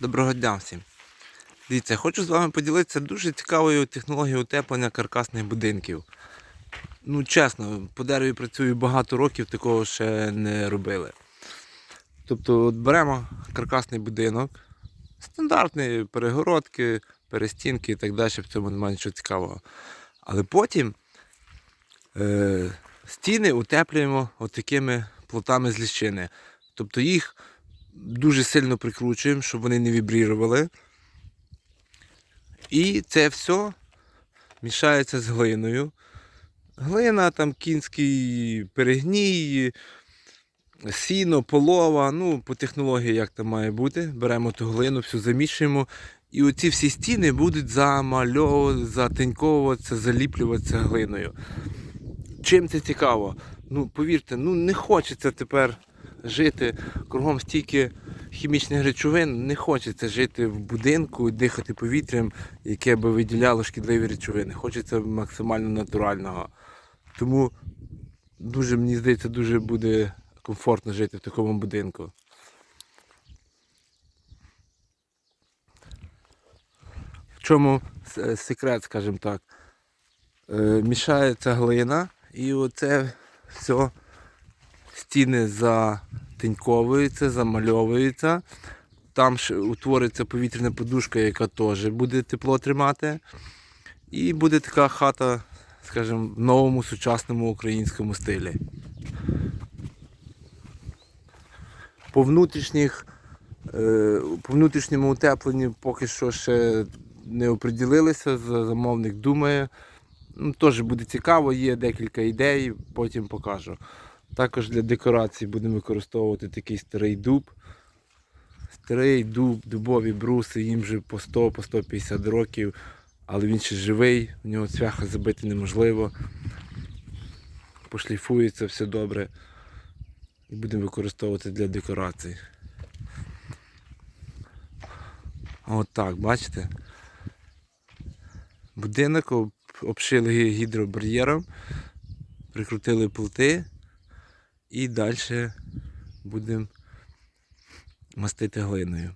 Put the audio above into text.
Доброго дня всім. Дивіться, хочу з вами поділитися дуже цікавою технологією утеплення каркасних будинків. Ну, чесно, по дереві працюю багато років, такого ще не робили. Тобто, от беремо каркасний будинок, стандартні перегородки, перестінки і так далі, в цьому немає нічого цікавого. Але потім е, стіни утеплюємо от такими плотами з ліщини. Тобто їх дуже сильно прикручуємо, щоб вони не вібрірували. І це все мішається з глиною. Глина, там кінський перегній, сіно, полова, ну, по технології, як там має бути. Беремо ту глину, всю замішуємо. І оці всі стіни будуть замальовуватися, затеньковуватися, заліплюватися глиною. Чим це цікаво? Ну, повірте, ну не хочеться тепер жити кругом стільки хімічних речовин, не хочеться жити в будинку дихати повітрям, яке би виділяло шкідливі речовини. Хочеться максимально натурального. Тому дуже, мені здається, дуже буде комфортно жити в такому будинку. В чому секрет, скажімо так? Е, Мішається глина і оце все стіни затиньковуються, замальовуються. Там ж утвориться повітряна подушка, яка теж буде тепло тримати. І буде така хата, скажімо, в новому сучасному українському стилі. По внутрішніх, е, по внутрішньому утепленню поки що ще не оприділилися, замовник думає. Ну, теж буде цікаво, є декілька ідей, потім покажу. Також для декорації будемо використовувати такий старий дуб. Старий дуб, дубові бруси, їм вже по 100 по 150 років, але він ще живий, в нього цвяха забити неможливо. Пошліфується все добре. І будемо використовувати для декорацій. От так, бачите? Будинок обшили гідробар'єром, прикрутили плити і далі будемо мастити глиною.